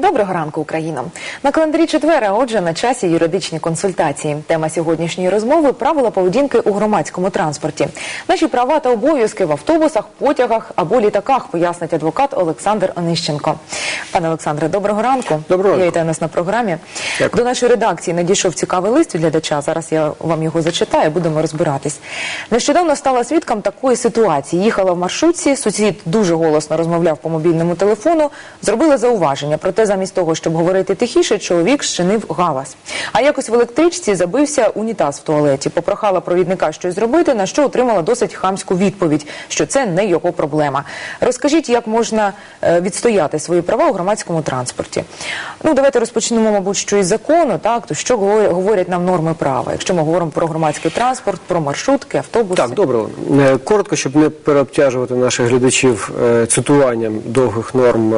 Доброго ранку, Україно! На календарі четвер, отже, на часі юридичні консультації. Тема сьогоднішньої розмови правила поведінки у громадському транспорті. Наші права та обов'язки в автобусах, потягах або літаках, пояснить адвокат Олександр Онищенко. Пане Олександре, доброго ранку. Доброго ранку. Я вітаю нас на програмі. Дякую. До нашої редакції надійшов цікавий лист від глядача. Зараз я вам його зачитаю, будемо розбиратись. Нещодавно стала свідком такої ситуації. Їхала в маршрутці, сусід дуже голосно розмовляв по мобільному телефону, зробили зауваження. Проте замість того, щоб говорити тихіше, чоловік щинив галас. А якось в електричці забився унітаз в туалеті. Попрохала провідника щось зробити, на що отримала досить хамську відповідь, що це не його проблема. Розкажіть, як можна е, відстояти свої права у громадському транспорті. Ну, давайте розпочнемо, мабуть, що із закону, так то що говорять, нам норми права, якщо ми говоримо про громадський транспорт, про маршрутки, автобуси. Так, доброго. Е, Коротко, щоб не переобтяжувати наших глядачів е, цитуванням довгих норм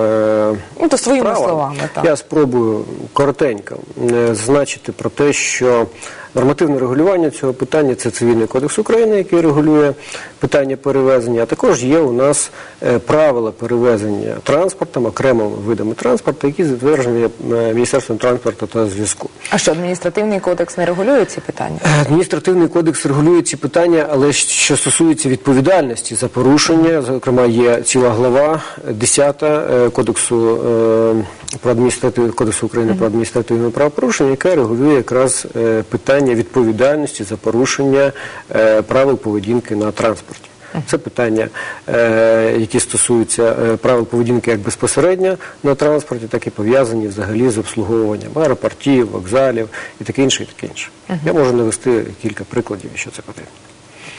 Ну, то своїми права, словами, так. я спробую коротенько значити зазначити про те, що нормативне регулювання цього питання це Цивільний кодекс України, який регулює питання перевезення, а також є у нас е, правила перевезення транспортом, окремими видами транспорту, які затверджені е, Міністерством транспорту та зв'язку. А що адміністративний кодекс не регулює ці питання? Адміністративний кодекс регулює ці питання, але що стосується відповідальності за порушення, зокрема, є ціла глава 10 е, кодексу е, про адміністративний кодексу України про адміністративне правопорушення, яка регулює якраз е, питання відповідальності за порушення е, правил поведінки на транспорті. Це питання, е, які стосуються е, правил поведінки як безпосередньо на транспорті, так і пов'язані взагалі з обслуговуванням аеропортів, вокзалів і таке інше, і таке інше. Я можу навести кілька прикладів, що це потрібно.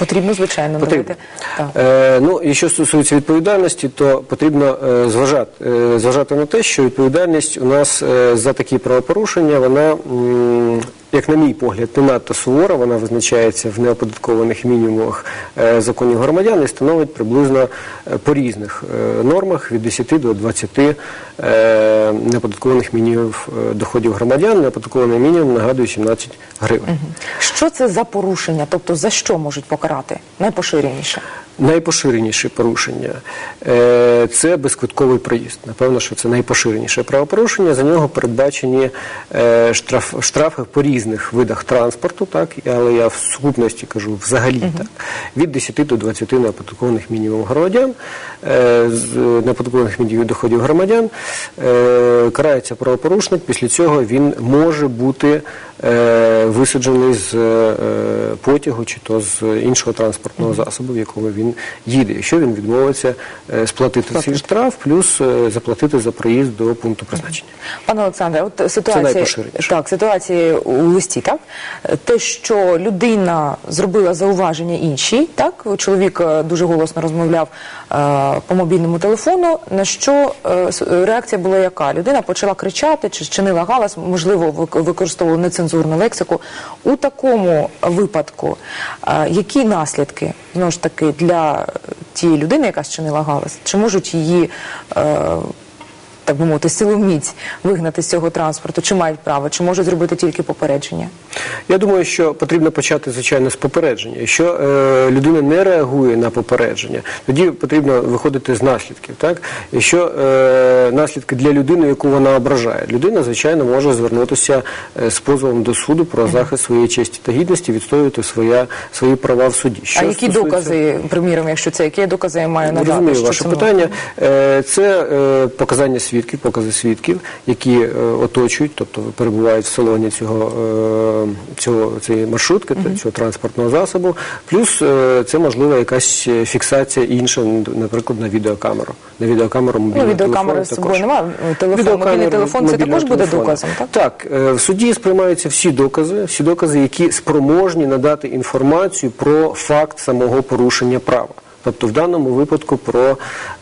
Потрібно, звичайно, Потрібно. Е, ну і що стосується відповідальності, то потрібно е, зважати, е, зважати на те, що відповідальність у нас е, за такі правопорушення, вона, м, як на мій погляд, не надто сувора, вона визначається в неоподаткованих мінімумах е, законів громадян і становить приблизно е, по різних е, нормах від 10 до 20 е, неоподаткованих мінімумів доходів громадян. Неоподаткований мінімум, нагадую, 17 гривень. Що це за порушення? Тобто за що можуть покарати? Найпоширеніше. Найпоширеніше порушення е, це безквитковий проїзд. Напевно, що це найпоширеніше правопорушення. За нього передбачені е, штраф, штрафи по різних видах транспорту, так але я в сукупності кажу взагалі так від 10 до 20 неоподаткованих мінімум громадян, е, неоподаткованих мінімумів доходів громадян. Карається правопорушник. Після цього він може бути висаджений з потягу чи то з іншого транспортного засобу, в якому він їде, якщо він відмовиться е, сплатити цей штраф, плюс е, заплатити за проїзд до пункту призначення. Пане Олександре, от ситуація так, ситуація у листі, так те, що людина зробила зауваження іншій, так чоловік е, дуже голосно розмовляв е, по мобільному телефону. На що е, реакція була яка? Людина почала кричати чи чинила галас, можливо, вик- використовувала нецензурну лексику. У такому випадку, е, які наслідки знову ж таки для тієї людини, яка зчинила галас, чи можуть її е, так би мовити, силоміць вигнати з цього транспорту, чи мають право, чи можуть зробити тільки попередження? Я думаю, що потрібно почати, звичайно, з попередження. Якщо е, людина не реагує на попередження, тоді потрібно виходити з наслідків. Так? Якщо е, наслідки для людини, яку вона ображає, людина, звичайно, може звернутися е, з позовом до суду про захист своєї честі та гідності, відстоювати своя, свої права в суді. а які стосується- докази, приміром, якщо це, які докази я маю надати? Розумію що ваше це питання. Е, Це е, показання свідків, покази свідків, які е, оточують, тобто перебувають в салоні цього, е, цього цієї маршрутки, та цього транспортного засобу. Плюс е, це можливо якась фіксація інша, наприклад, на відеокамеру. На відеокамеру Ну, мобільного відеокамери з собою також. немає. Телефон, мобільний телефон це також буде телефона. доказом, так? Так, е, в суді сприймаються всі докази, всі докази, які спроможні надати інформацію про факт самого порушення права. Тобто в даному випадку про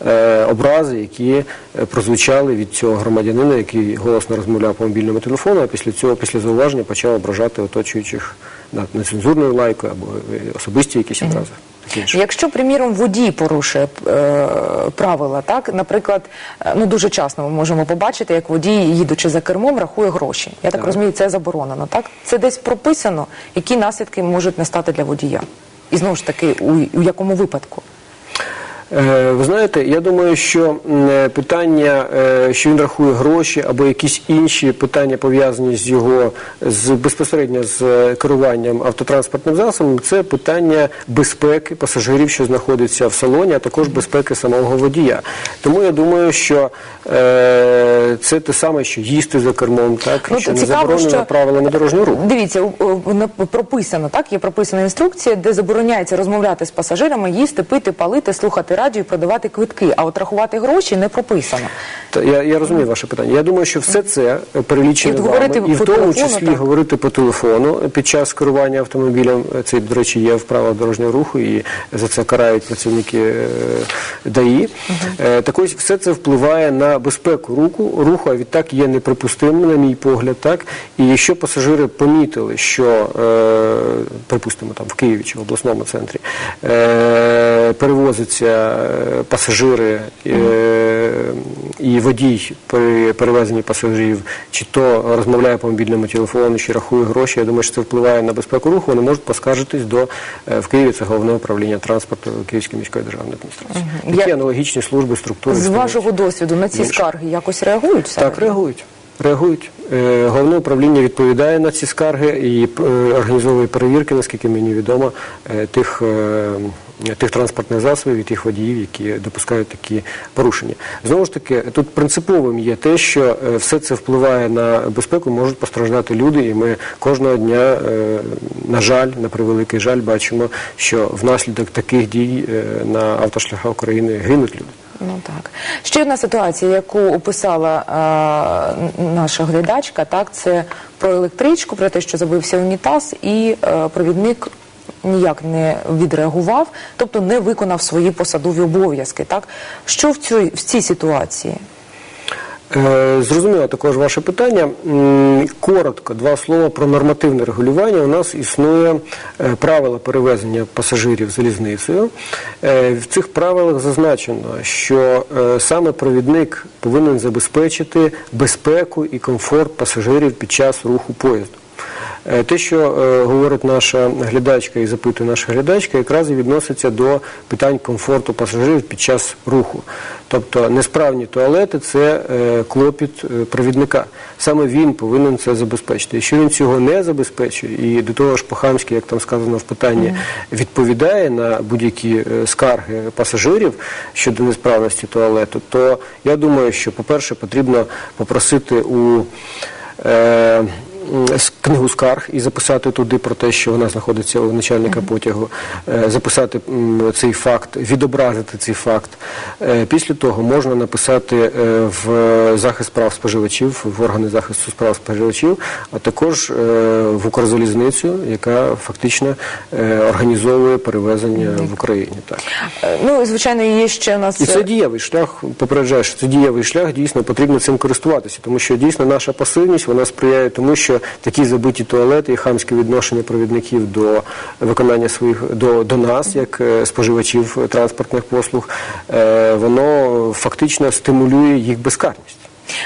е, образи, які е, прозвучали від цього громадянина, який голосно розмовляв по мобільному телефону, а після цього, після зауваження, почав ображати оточуючих на нецензурною лайкою або е, особисті якісь образи. Якщо, приміром, водій порушує е, правила, так, наприклад, ну дуже часто ми можемо побачити, як водій, їдучи за кермом, рахує гроші. Я так, Так. розумію, це заборонено, так? Це десь прописано, які наслідки можуть настати для водія. І знову ж таки, у, у якому випадку? Е, Ви знаєте, я думаю, що е, питання, е, що він рахує гроші або якісь інші питання пов'язані з його з безпосередньо з керуванням автотранспортним засобом, це питання безпеки пасажирів, що знаходяться в салоні, а також безпеки самого водія. Тому я думаю, що е, це те саме, що їсти за кермом, так Ну, що не заборонено що- правилами дорожнього руху. Дивіться, прописано, так, є прописана інструкція, де забороняється розмовляти з пасажирами, їсти, пити, палити, слухати радіо і продавати квитки. А от рахувати гроші не прописано. Та я, я розумію ваше питання. Я думаю, що все це перелічено І вами, і в тому числі так. говорити по телефону під час керування автомобілем. Це, до речі, є в правилах дорожнього руху, і за це карають працівники е, ДАІ. Е, Так ось все це впливає на безпеку руху, руху, а відтак є неприпустимим, на мій погляд. Так і якщо пасажири помітили, що е, припустимо там в Києві чи в обласному центрі перевозяться е, пасажири. Е, і водій при перевезенні пасажирів чи то розмовляє по мобільному телефону, чи рахує гроші. Я думаю, що це впливає на безпеку руху. Вони можуть поскаржитись до е, в Києві. Це головне управління транспорту Київської міської державної адміністрації. Такі Я- аналогічні служби структури З вашого досвіду на ці скарги якось реагують? Так, реагують. Реагують. Е, Головне управління відповідає на ці скарги і організовує перевірки, наскільки мені відомо, тих, тих транспортних засобів і тих водіїв, які допускають такі порушення. Знову ж таки, тут принциповим є те, що е, все це впливає на безпеку, можуть постраждати люди, і ми кожного дня, е, на жаль, на превеликий жаль, бачимо, що внаслідок таких дій е, на автошляхах України гинуть люди. Ну так. Ще одна ситуація, яку описала е, наша глядачка, так, це про електричку, про те, що забився унітаз, і е, провідник ніяк не відреагував, тобто не виконав свої посадові обов'язки. Так? Що в цій, в цій ситуації? Е, Зрозуміло також ваше питання. Коротко, два слова про нормативне регулювання. У нас існує е, правила перевезення пасажирів залізницею. Е, В цих правилах зазначено, що саме провідник повинен забезпечити безпеку і комфорт пасажирів під час руху поїзду. Е, Те, що е, говорить наша глядачка і запитує наша глядачка, якраз і відноситься до питань комфорту пасажирів під час руху. Тобто несправні туалети це е, клопіт провідника. Саме він повинен це забезпечити. Якщо він цього не забезпечує, і до того ж по-хамськи, як там сказано в питанні, відповідає на будь-які скарги пасажирів щодо несправності туалету, то я думаю, що, по-перше, потрібно попросити у е, книгу скарг і записати туди про те, що вона знаходиться у начальника потягу, е, записати цей факт, відобразити цей факт. Е, Після того можна написати е, в захист прав споживачів, в органи захисту справ споживачів, а також в Укрзалізницю, яка фактично організовує перевезення в Україні. Так. Ну, звичайно, є ще у нас... І це дієвий шлях, попереджаю, що це дієвий шлях, дійсно потрібно цим користуватися, тому що дійсно наша пасивність вона сприяє тому, що такі забиті туалети і хамське відношення провідників до виконання своїх до, до нас, як е, споживачів транспортних послуг, е, воно фактично стимулює їх безкарність.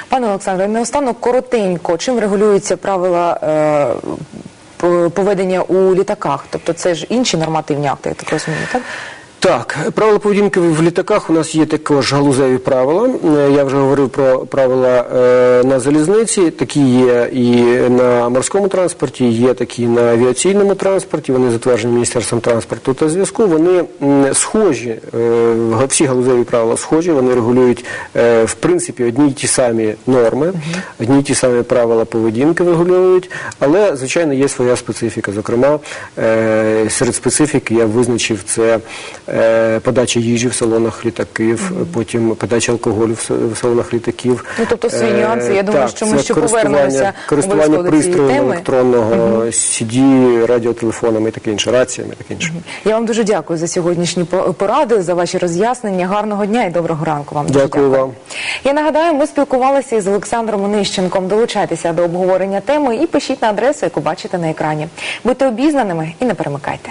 Пане Олександре, наостанок коротенько, чим регулюються правила е, поведення у літаках? Тобто це ж інші нормативні акти, я так розумію, так? Так, правила поведінки в літаках у нас є також галузеві правила. Е, Я вже говорив про правила е, на залізниці. Такі є і на морському транспорті, є такі на авіаційному транспорті. Вони затверджені Міністерством транспорту та зв'язку. Вони схожі, е, всі галузеві правила схожі. Вони регулюють в принципі одні й ті самі норми, одні й ті самі правила поведінки регулюють, але звичайно є своя специфіка. Зокрема, серед специфіки я визначив це подача їжі в салонах літаків, потім подача алкоголю в салонах літаків. Ну, тобто свої Е, нюанси. Я думаю, так, що ми ще повернемося користування пристроєм електронного, CD, радіотелефонами і таке інше, раціями і таке інше. Я вам дуже дякую за сьогоднішні по- поради, за ваші роз'яснення. Гарного дня і доброго ранку вам. Дякую вам. Я нагадаю, ми спілкувалися із Олександром Онищенком. Долучайтеся до обговорення теми і пишіть на адресу, яку бачите на екрані. Будьте обізнаними і не перемикайте.